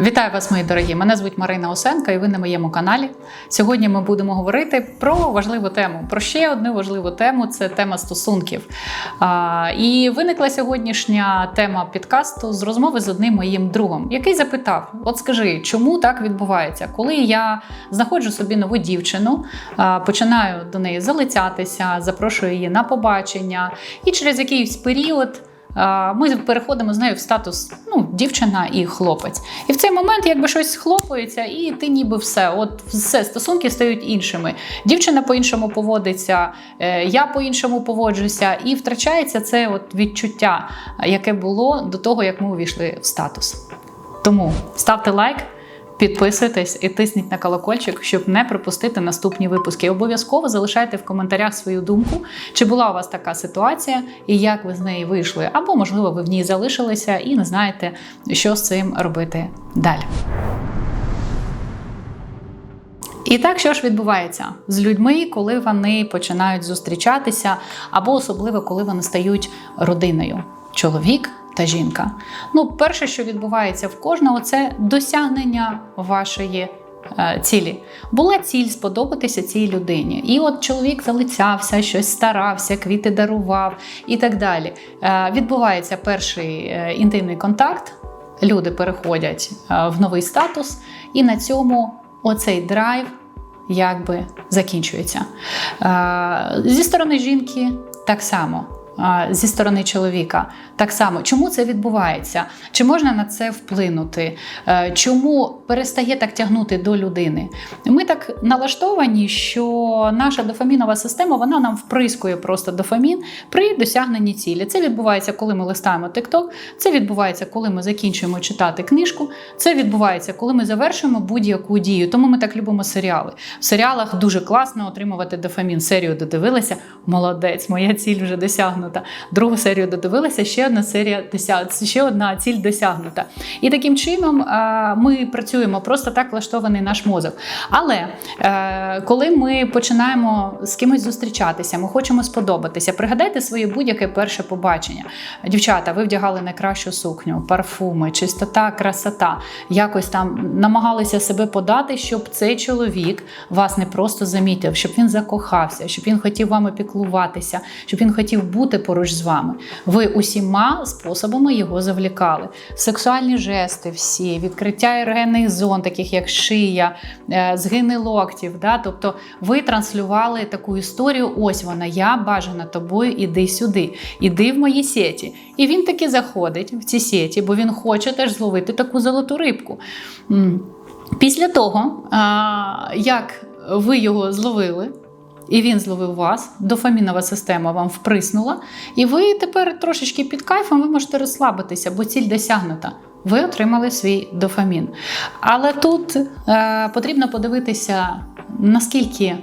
Вітаю вас, мої дорогі! Мене звуть Марина Осенка, і ви на моєму каналі. Сьогодні ми будемо говорити про важливу тему. Про ще одну важливу тему це тема стосунків. А, і виникла сьогоднішня тема підкасту з розмови з одним моїм другом, який запитав: От скажи, чому так відбувається? Коли я знаходжу собі нову дівчину, а, починаю до неї залицятися, запрошую її на побачення, і через якийсь період. Ми переходимо з нею в статус ну, дівчина і хлопець. І в цей момент якби щось схлопується, і ти ніби все. От все, стосунки стають іншими. Дівчина по-іншому поводиться, е, я по-іншому поводжуся, і втрачається це от відчуття, яке було до того, як ми увійшли в статус. Тому ставте лайк. Підписуйтесь і тисніть на колокольчик, щоб не пропустити наступні випуски. Обов'язково залишайте в коментарях свою думку, чи була у вас така ситуація і як ви з неї вийшли, або, можливо, ви в ній залишилися і не знаєте, що з цим робити далі. І так, що ж відбувається з людьми, коли вони починають зустрічатися, або особливо коли вони стають родиною чоловік та жінка. Ну, перше, що відбувається в кожного, це досягнення вашої. е, Цілі була ціль сподобатися цій людині, і от чоловік залицявся, щось старався, квіти дарував і так далі. Е, Відбувається перший е, інтимний контакт, люди переходять в новий статус, і на цьому оцей драйв якби закінчується. Зі сторони жінки так само. Зі сторони чоловіка так само. Чому це відбувається? Чи можна на це вплинути? Е, Чому перестає так тягнути до людини? Ми так налаштовані, що наша дофамінова система вона нам вприскує просто дофамін при досягненні цілі. Це відбувається, коли ми листаємо TikTok, це відбувається, коли ми закінчуємо читати книжку, це відбувається, коли ми завершуємо будь-яку дію. Тому ми так любимо серіали. В серіалах дуже класно отримувати дофамін. Серію додивилася, молодець, моя ціль вже досягнута. Другу серію додивилася, ще одна серія досягнута, ще одна ціль досягнута. І таким чином е, ми працюємо, просто так влаштований наш мозок. Але е, коли ми починаємо з кимось зустрічатися, ми хочемо сподобатися, пригадайте своє будь-яке перше побачення. Дівчата, ви вдягали найкращу сукню, парфуми, чистота, красота. Якось там намагалися себе подати, щоб цей чоловік вас не просто замітив, щоб він закохався, щоб він хотів вами піклуватися, щоб він хотів бути поруч з вами. Ви усіма способами його завлікали. Сексуальні жести, всі, відкриття ергенних зон, таких як шия, е, згини локтів. Да? Тобто ви транслювали таку історію: ось вона, я бажана тобою, іди сюди, іди в мої сеті. І він таки заходить в ці сеті, бо він хоче теж зловити таку золоту рибку. Після того, як ви його зловили, і він зловив вас, дофамінова система вам вприснула, і ви тепер трошечки під кайфом ви можете розслабитися, бо ціль досягнута. Ви отримали свій дофамін. Але тут е, потрібно подивитися, наскільки е,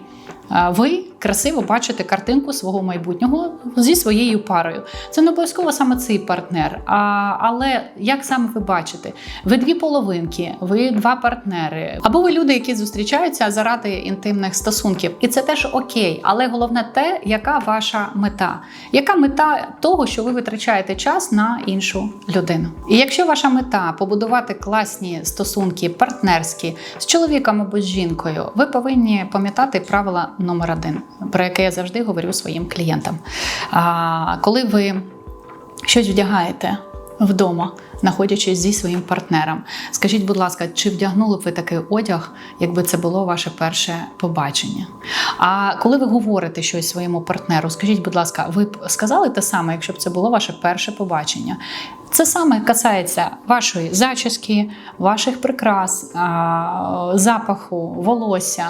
ви красиво бачите картинку свого майбутнього зі своєю парою. Це не обов'язково саме цей партнер. А, але як саме ви бачите? Ви дві половинки, ви два партнери, або ви люди, які зустрічаються заради інтимних стосунків. І це теж окей. Але головне те, яка ваша мета. Яка мета того, що ви витрачаєте час на іншу людину? І якщо ваша мета побудувати класні стосунки, партнерські з чоловіком або з жінкою, ви повинні пам'ятати правила номер один, про яке я завжди говорю своїм клієнтам. А, коли ви щось вдягаєте вдома, знаходячись зі своїм партнером, скажіть, будь ласка, чи вдягнули б ви такий одяг, якби це було ваше перше побачення? А коли ви говорите щось своєму партнеру, скажіть, будь ласка, ви б сказали те саме, якщо б це було ваше перше побачення? Це саме касається вашої зачіски, ваших прикрас, запаху, волосся,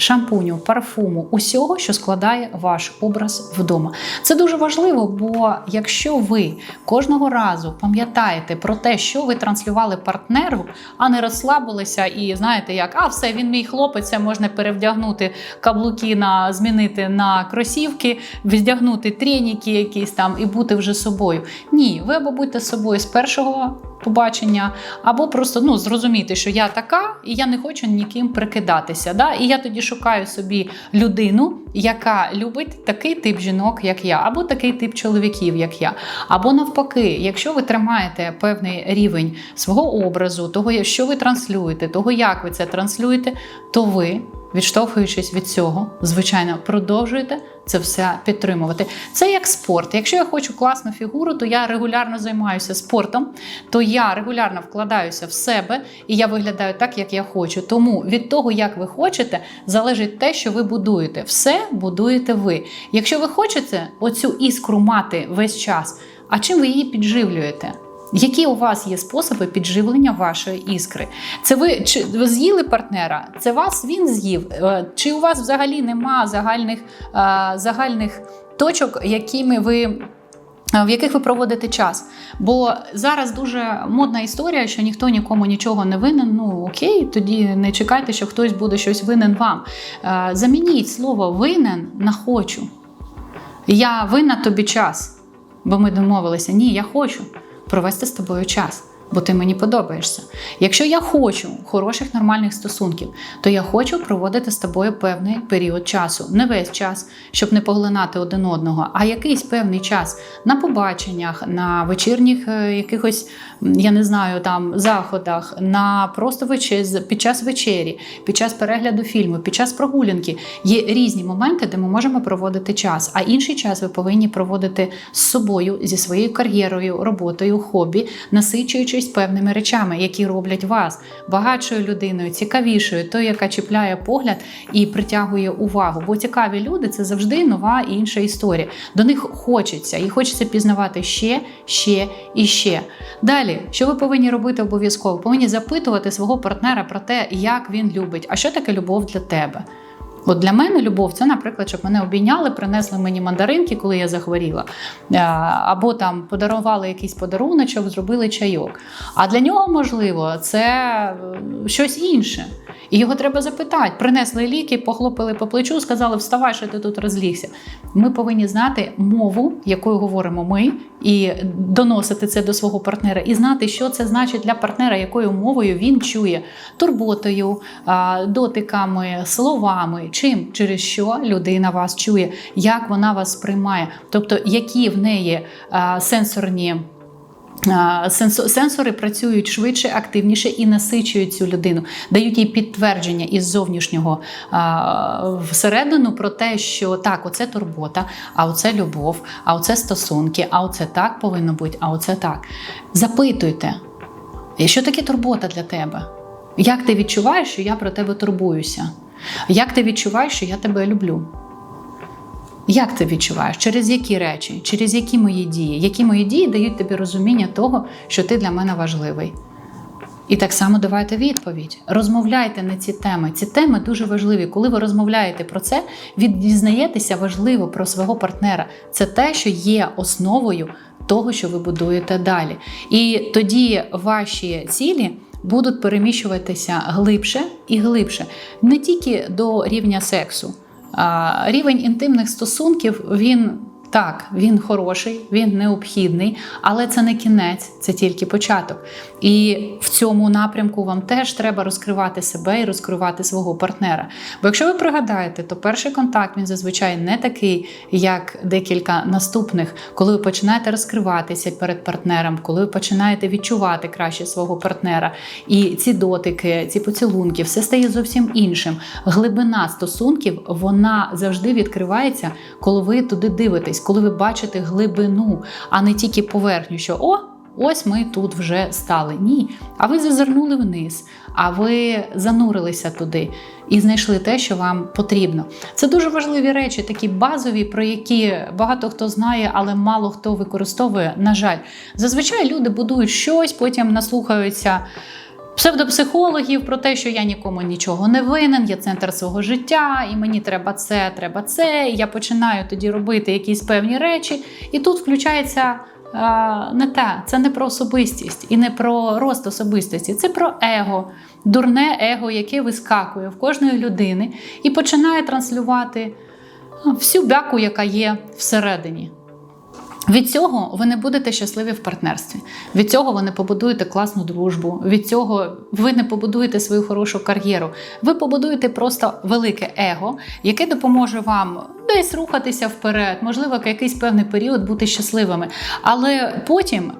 шампуню, парфуму, усього, що складає ваш образ вдома. Це дуже важливо, бо якщо ви кожного разу пам'ятаєте про те, що ви транслювали партнеру, а не розслабилися і знаєте, як а все, він мій хлопець, можна перевдягнути каблуки на змінити на кросівки, вдягнути треніки якісь там і бути вже собою. Ні, ви або будьте собою з першого побачення, або просто ну, зрозуміти, що я така, і я не хочу ніким прикидатися. Да? І я тоді шукаю собі людину, яка любить такий тип жінок, як я, або такий тип чоловіків, як я. Або навпаки, якщо ви тримаєте певний рівень свого образу, того, що ви транслюєте, того, як ви це транслюєте, то ви. Відштовхуючись від цього, звичайно, продовжуєте це все підтримувати. Це як спорт. Якщо я хочу класну фігуру, то я регулярно займаюся спортом, то я регулярно вкладаюся в себе і я виглядаю так, як я хочу. Тому від того, як ви хочете, залежить те, що ви будуєте. Все будуєте ви. Якщо ви хочете оцю іскру мати весь час, а чим ви її підживлюєте? Які у вас є способи підживлення вашої іскри? Це ви чи ви з'їли партнера? Це вас він з'їв? Е, Чи у вас взагалі нема загальних, е, загальних точок, якими ви. е, В яких ви проводите час? Бо зараз дуже модна історія, що ніхто нікому нічого не винен. Ну окей, тоді не чекайте, що хтось буде щось винен вам. Замініть слово винен на хочу. Я винна тобі час, бо ми домовилися. Ні, я хочу провести з тобою час, бо ти мені подобаєшся. Якщо я хочу хороших нормальних стосунків, то я хочу проводити з тобою певний період часу. Не весь час, щоб не поглинати один одного, а якийсь певний час на побаченнях, на вечірніх е, якихось, я не знаю, там заходах, на просто вече- під час вечері, під час перегляду фільму, під час прогулянки. Є різні моменти, де ми можемо проводити час. А інший час ви повинні проводити з собою, зі своєю кар'єрою, роботою, хобі, насичуючись певними речами, які роблять вас багатшою людиною, цікавішою, тою, яка чіпляє погляд і притягує увагу. Бо цікаві люди це завжди нова і інша історія. До них хочеться, і хочеться пізнавати ще, ще і ще. Далі, що ви повинні робити обов'язково? Повинні запитувати свого партнера про те, як він любить, а що таке любов для тебе. От для мене любов це, наприклад, щоб мене обійняли, принесли мені мандаринки, коли я захворіла, Е, або там подарували якийсь подаруночок, зробили чайок. А для нього, можливо, це е, щось інше. І його треба запитати. Принесли ліки, похлопали по плечу, сказали, вставай, що ти тут розлігся. Ми повинні знати мову, якою говоримо ми, і доносити це до свого партнера, і знати, що це значить для партнера, якою мовою він чує турботою, дотиками, словами, чим через що людина вас чує, як вона вас сприймає, тобто які в неї сенсорні. Сенсори працюють швидше, активніше і насичують цю людину, дають їй підтвердження із зовнішнього всередину про те, що так, оце турбота, а оце любов, а оце стосунки, а оце так повинно бути, а оце так. Запитуйте, що таке турбота для тебе? Як ти відчуваєш, що я про тебе турбуюся? Як ти відчуваєш, що я тебе люблю? Як ти відчуваєш? Через які речі, через які мої дії? Які мої дії дають тобі розуміння того, що ти для мене важливий? І так само давайте відповідь. Розмовляйте на ці теми. Ці теми дуже важливі. Коли ви розмовляєте про це, ви дізнаєтеся важливо про свого партнера. Це те, що є основою того, що ви будуєте далі. І тоді ваші цілі будуть переміщуватися глибше і глибше, не тільки до рівня сексу. А, Рівень інтимних стосунків він так, він хороший, він необхідний, але це не кінець, це тільки початок. І в цьому напрямку вам теж треба розкривати себе і розкривати свого партнера. Бо якщо ви пригадаєте, то перший контакт він зазвичай не такий, як декілька наступних, коли ви починаєте розкриватися перед партнером, коли ви починаєте відчувати краще свого партнера. І ці дотики, ці поцілунки, все стає зовсім іншим. Глибина стосунків вона завжди відкривається, коли ви туди дивитесь, коли ви бачите глибину, а не тільки поверхню, що о. Ось ми тут вже стали. Ні. А ви зазирнули вниз, а ви занурилися туди і знайшли те, що вам потрібно. Це дуже важливі речі, такі базові, про які багато хто знає, але мало хто використовує. На жаль, зазвичай люди будують щось, потім наслухаються. Псевдопсихологів про те, що я нікому нічого не винен, я центр свого життя, і мені треба це, треба це. І я починаю тоді робити якісь певні речі, і тут включається не те, це не про особистість і не про рост особистості, це про его, дурне его, яке вискакує в кожної людини і починає транслювати всю бяку, яка є всередині. Від цього ви не будете щасливі в партнерстві. Від цього ви не побудуєте класну дружбу. Від цього ви не побудуєте свою хорошу кар'єру. Ви побудуєте просто велике его, яке допоможе вам десь рухатися вперед, можливо, якийсь певний період бути щасливими. Але потім,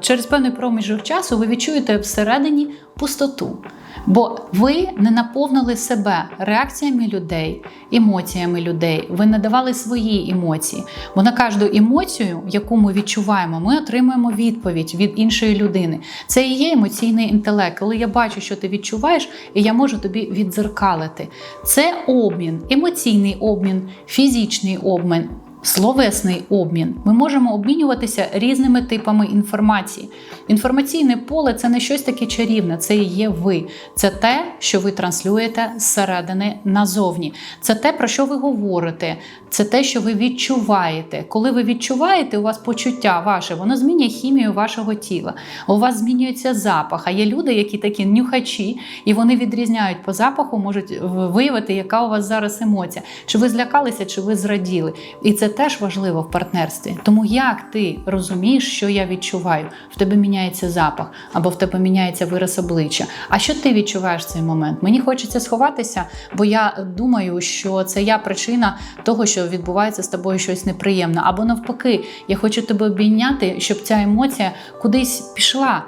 через певний проміжок часу, ви відчуєте всередині пустоту. Бо ви не наповнили себе реакціями людей, емоціями людей. Ви не давали свої емоції. Бо на кожну емоцію, яку ми відчуваємо, ми отримуємо відповідь від іншої людини. Це і є емоційний інтелект. Коли я бачу, що ти відчуваєш, і я можу тобі віддзеркалити. Це обмін, емоційний обмін, фізичний обмін. Словесний обмін. Ми можемо обмінюватися різними типами інформації. Інформаційне поле це не щось таке чарівне, це і є ви. Це те, що ви транслюєте зсередини назовні. Це те, про що ви говорите, це те, що ви відчуваєте. Коли ви відчуваєте, у вас почуття ваше, воно змінює хімію вашого тіла. У вас змінюється запах. А є люди, які такі нюхачі, і вони відрізняють по запаху, можуть виявити, яка у вас зараз емоція. Чи ви злякалися, чи ви зраділи. І це теж важливо в партнерстві. Тому як ти розумієш, що я відчуваю, в тебе міняється запах, або в тебе міняється вираз обличчя. А що ти відчуваєш в цей момент? Мені хочеться сховатися, бо я думаю, що це я причина того, що відбувається з тобою щось неприємне. Або навпаки, я хочу тебе обійняти, щоб ця емоція кудись пішла.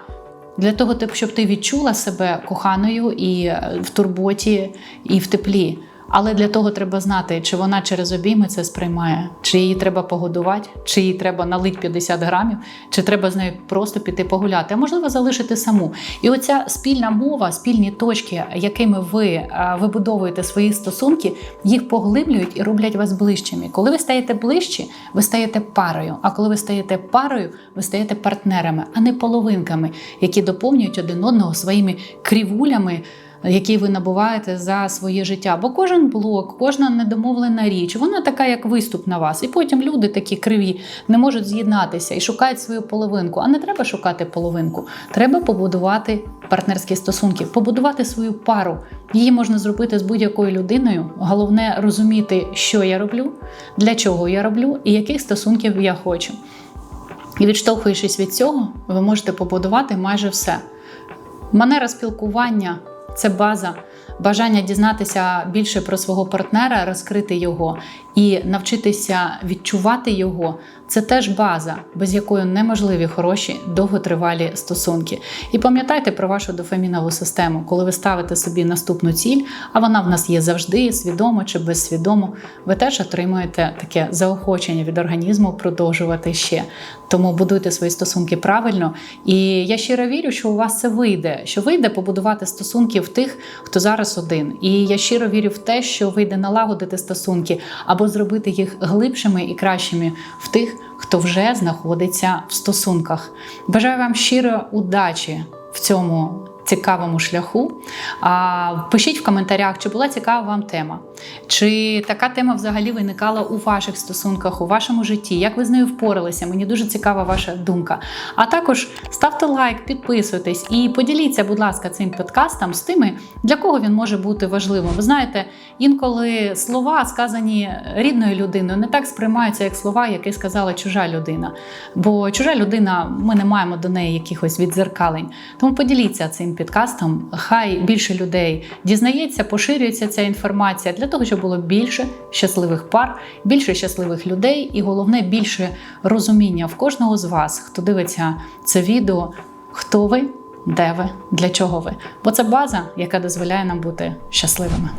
Для того, щоб ти відчула себе коханою і в турботі, і в теплі. Але для того треба знати, чи вона через обійми це сприймає, чи її треба погодувати, чи їй треба налити 50 грамів, чи треба з нею просто піти погуляти, а можливо залишити саму. І оця спільна мова, спільні точки, якими ви вибудовуєте свої стосунки, їх поглиблюють і роблять вас ближчими. Коли ви стаєте ближчі, ви стаєте парою. А коли ви стаєте парою, ви стаєте партнерами, а не половинками, які доповнюють один одного своїми крівулями який ви набуваєте за своє життя. Бо кожен блок, кожна недомовлена річ, вона така, як виступ на вас. І потім люди такі криві не можуть з'єднатися і шукають свою половинку. А не треба шукати половинку. Треба побудувати партнерські стосунки, побудувати свою пару. Її можна зробити з будь-якою людиною. Головне розуміти, що я роблю, для чого я роблю і яких стосунків я хочу. І відштовхуючись від цього, ви можете побудувати майже все. Манера спілкування це база, бажання дізнатися більше про свого партнера, розкрити його і навчитися відчувати його. Це теж база, без якої неможливі хороші довготривалі стосунки. І пам'ятайте про вашу дофамінову систему, коли ви ставите собі наступну ціль, а вона в нас є завжди, свідомо чи безсвідомо, ви теж отримуєте таке заохочення від організму продовжувати ще. Тому будуйте свої стосунки правильно. І я щиро вірю, що у вас це вийде, що вийде побудувати стосунки в тих, хто зараз один. І я щиро вірю в те, що вийде налагодити стосунки або зробити їх глибшими і кращими в тих хто вже знаходиться в стосунках. Бажаю вам щиро удачі в цьому цікавому шляху. А, Пишіть в коментарях, чи була цікава вам тема, чи така тема взагалі виникала у ваших стосунках, у вашому житті, як ви з нею впоралися. Мені дуже цікава ваша думка. А також ставте лайк, підписуйтесь і поділіться, будь ласка, цим подкастом з тими, для кого він може бути важливим. Ви знаєте, інколи слова, сказані рідною людиною, не так сприймаються, як слова, які сказала чужа людина. Бо чужа людина, ми не маємо до неї якихось відзеркалень. Тому поділіться підкастом. Хай більше людей дізнається, поширюється ця інформація для того, щоб було більше щасливих пар, більше щасливих людей, і головне більше розуміння в кожного з вас, хто дивиться це відео, хто ви, де ви, для чого ви. Бо це база, яка дозволяє нам бути щасливими.